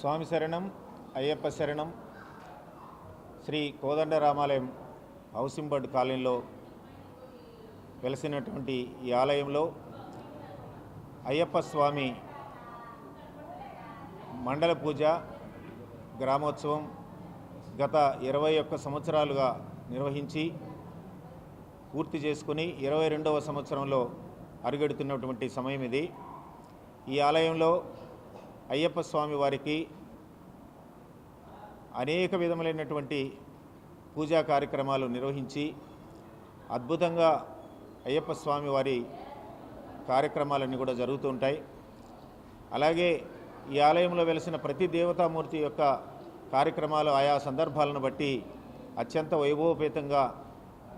స్వామి శరణం అయ్యప్ప శరణం శ్రీ కోదండ రామాలయం హౌసింగ్ బోర్డ్ కాలనీలో వెలసినటువంటి ఈ ఆలయంలో అయ్యప్ప స్వామి మండల పూజ గ్రామోత్సవం గత ఇరవై ఒక్క సంవత్సరాలుగా నిర్వహించి పూర్తి చేసుకుని ఇరవై రెండవ సంవత్సరంలో అరుగెడుతున్నటువంటి సమయం ఇది. ఈ ఆలయంలో అయ్యప్ప స్వామి వారికి అనేక విధములైనటువంటి పూజా కార్యక్రమాలు నిర్వహించి అద్భుతంగా అయ్యప్ప స్వామి వారి కార్యక్రమాలన్నీ కూడా జరుగుతూ ఉంటాయి. అలాగే ఈ ఆలయంలో వెలిసిన ప్రతి దేవతామూర్తి యొక్క కార్యక్రమాలు ఆయా సందర్భాలను బట్టి అత్యంత వైభవపేతంగా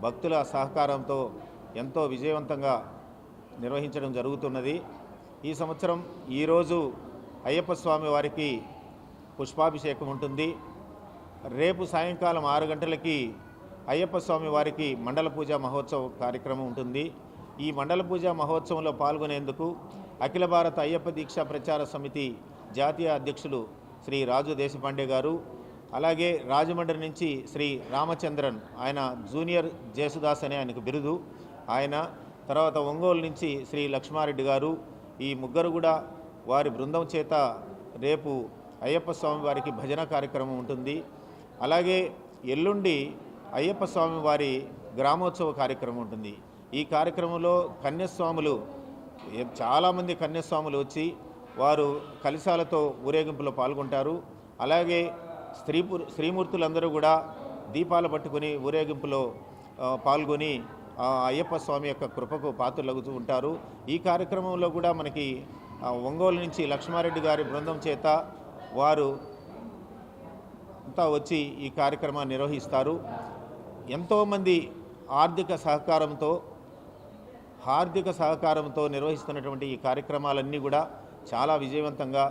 భక్తుల సహకారంతో ఎంతో విజయవంతంగా నిర్వహించడం జరుగుతున్నది. ఈ సంవత్సరం ఈరోజు అయ్యప్ప స్వామి వారికి పుష్పాభిషేకం ఉంటుంది. రేపు సాయంకాలం ఆరు గంటలకి అయ్యప్ప స్వామి వారికి మండల పూజ మహోత్సవ కార్యక్రమం ఉంటుంది. ఈ మండల పూజ మహోత్సవంలో పాల్గొనేందుకు అఖిల భారత అయ్యప్ప దీక్షా ప్రచార సమితి జాతీయ అధ్యక్షులు శ్రీ రాజు దేశపాండే గారు అలాగే రాజమండ్రి నుంచి శ్రీ రామచంద్రన్ ఆయన జూనియర్ జేసుదాస్ అనే ఆయనకు బిరుదు. ఆయన తర్వాత ఒంగోలు నుంచి శ్రీ లక్ష్మారెడ్డి గారు ఈ ముగ్గురు కూడా వారి బృందం చేత రేపు అయ్యప్ప స్వామి వారికి భజన కార్యక్రమం ఉంటుంది. అలాగే ఎల్లుండి అయ్యప్ప స్వామి వారి గ్రామోత్సవ కార్యక్రమం ఉంటుంది. ఈ కార్యక్రమంలో కన్యస్వాములు చాలామంది కన్యస్వాములు వచ్చి వారు కలిశాలతో ఊరేగింపులో పాల్గొంటారు. అలాగే స్త్రీ స్త్రీమూర్తులందరూ కూడా దీపాలు పట్టుకుని ఊరేగింపులో పాల్గొని అయ్యప్ప స్వామి యొక్క కృపకు పాత్రలగుతూ ఉంటారు. ఈ కార్యక్రమంలో కూడా మనకి ఒంగోలు నుంచి లక్ష్మారెడ్డి గారి బృందం చేత వారు అంతా వచ్చి ఈ కార్యక్రమాన్ని నిర్వహిస్తారు. ఎంతోమంది ఆర్థిక సహకారంతో ఆర్థిక సహకారంతో నిర్వహిస్తున్నటువంటి ఈ కార్యక్రమాలన్నీ కూడా చాలా విజయవంతంగా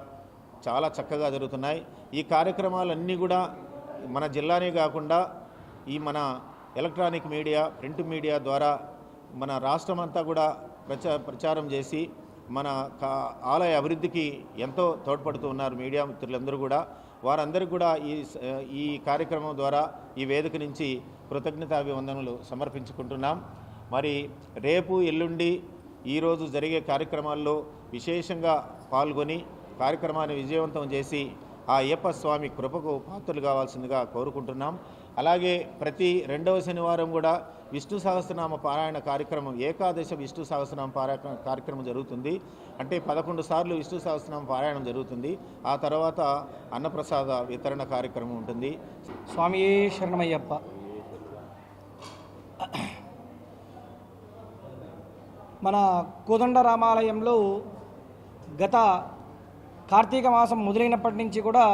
చాలా చక్కగా జరుగుతున్నాయి. ఈ కార్యక్రమాలన్నీ కూడా మన జిల్లానే కాకుండా ఈ మన ఎలక్ట్రానిక్ మీడియా ప్రింట్ మీడియా ద్వారా మన రాష్ట్రం అంతా కూడా ప్రచారం చేసి మన కా- ఆలయ అభివృద్ధికి ఎంతో తోడ్పడుతూ ఉన్నారు మీడియా మిత్రులందరూ కూడా. వారందరికీ కూడా ఈ ఈ కార్యక్రమం ద్వారా ఈ వేదిక నుంచి కృతజ్ఞతాభివందనలు సమర్పించుకుంటున్నాం. మరి రేపు ఎల్లుండి ఈరోజు జరిగే కార్యక్రమాల్లో విశేషంగా పాల్గొని కార్యక్రమాన్ని విజయవంతం చేసి ఆ అయ్యప్ప స్వామి కృపకు పాత్రలు కావాల్సిందిగా కోరుకుంటున్నాం. అలాగే ప్రతి రెండవ శనివారం కూడా విష్ణు సహస్రనామ పారాయణ కార్యక్రమం ఏకాదశ విష్ణు సహస్రనామ పారాయణ కార్యక్రమం జరుగుతుంది. అంటే పదకొండు సార్లు విష్ణు సహస్రనామ పారాయణం జరుగుతుంది. ఆ తర్వాత అన్నప్రసాద వితరణ కార్యక్రమం ఉంటుంది. స్వామి శరణమయ్యప్ప. మన కోదండ రామాలయంలో గత కార్తీక మాసం మొదలైనప్పటి నుంచి కూడా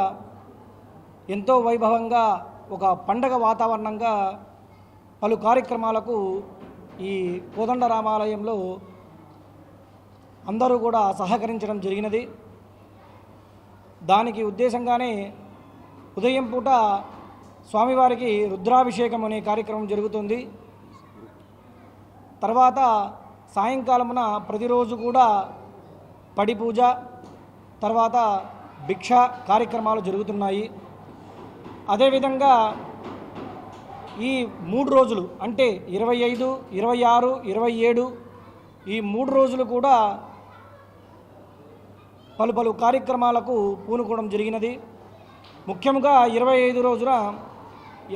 ఎంతో వైభవంగా ఒక పండగ వాతావరణంగా పలు కార్యక్రమాలకు ఈ కోదండ రామాలయంలో అందరూ కూడా సహకరించడం జరిగినది. దానికి ఉద్దేశంగానే ఉదయం పూట స్వామివారికి రుద్రాభిషేకం అనే కార్యక్రమం జరుగుతుంది. తర్వాత సాయంకాలమున ప్రతిరోజు కూడా పడి పూజ తర్వాత భిక్ష కార్యక్రమాలు జరుగుతున్నాయి. అదేవిధంగా ఈ మూడు రోజులు అంటే ఇరవై ఐదు ఇరవై ఆరు ఇరవై ఏడు ఈ మూడు రోజులు కూడా పలు పలు కార్యక్రమాలకు పూనుకోవడం జరిగినది. ముఖ్యంగా ఇరవై ఐదు రోజున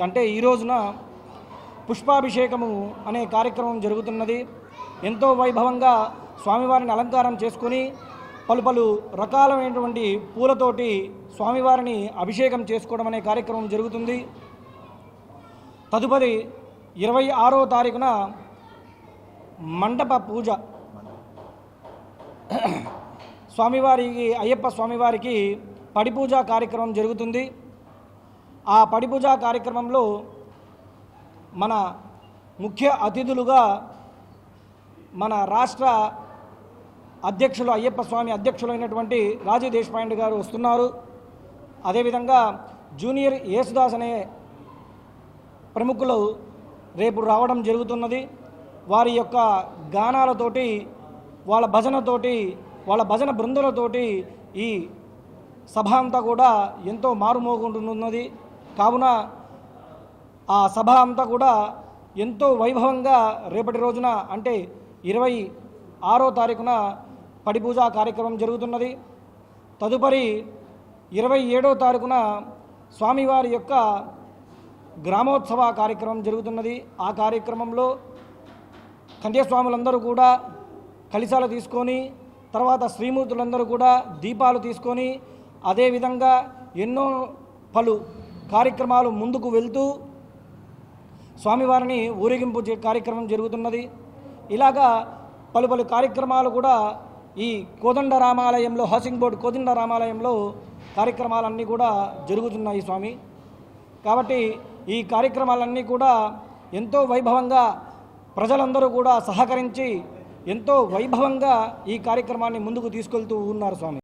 అంటే ఈ రోజున పుష్పాభిషేకము అనే కార్యక్రమం జరుగుతున్నది. ఎంతో వైభవంగా స్వామివారిని అలంకారం చేసుకొని పలు పలు రకాలైనటువంటి పూలతోటి స్వామివారిని అభిషేకం చేసుకోవడం అనే కార్యక్రమం జరుగుతుంది. తదుపరి ఇరవై ఆరో తారీఖున మండప పూజ. స్వామివారికి అయ్యప్ప స్వామివారికి పడిపూజ కార్యక్రమం జరుగుతుంది. ఆ పడిపూజ కార్యక్రమంలో మన ముఖ్య అతిథులుగా మన రాష్ట్ర అధ్యక్షులు అయ్యప్ప స్వామి అధ్యక్షులైనటువంటి రాజీ దేశపాండే గారు వస్తున్నారు. అదేవిధంగా జూనియర్ యేసుదాస్ అనే ప్రముఖులు రేపు రావడం జరుగుతున్నది. వారి యొక్క గానాలతోటి వాళ్ళ భజనతోటి వాళ్ళ భజన బృందులతోటి ఈ సభ అంతా కూడా ఎంతో మారుమోగుంటున్నది. కావున ఆ సభ అంతా కూడా ఎంతో వైభవంగా రేపటి రోజున అంటే ఇరవై ఆరో తారీఖున పడిపూజ కార్యక్రమం జరుగుతున్నది. తదుపరి ఇరవై ఏడో తారీఖున స్వామివారి యొక్క గ్రామోత్సవ కార్యక్రమం జరుగుతున్నది. ఆ కార్యక్రమంలో కన్యాస్వాములందరూ కూడా కలిశాలు తీసుకొని తర్వాత శ్రీమూర్తులందరూ కూడా దీపాలు తీసుకొని అదేవిధంగా ఎన్నో పలు కార్యక్రమాలు ముందుకు వెళ్తూ స్వామివారిని ఊరేగింపు చే- కార్యక్రమం జరుగుతున్నది. ఇలాగా పలు పలు కార్యక్రమాలు కూడా ఈ కోదండ రామాలయంలో హౌసింగ్ బోర్డు కోదండ రామాలయంలో కార్యక్రమాలన్నీ కూడా జరుగుతున్నాయి స్వామి. కాబట్టి ఈ కార్యక్రమాలన్నీ కూడా ఎంతో వైభవంగా ప్రజలందరూ కూడా సహకరించి ఎంతో వైభవంగా ఈ కార్యక్రమాన్ని ముందుకు తీసుకెళ్తూ ఉన్నారు స్వామి.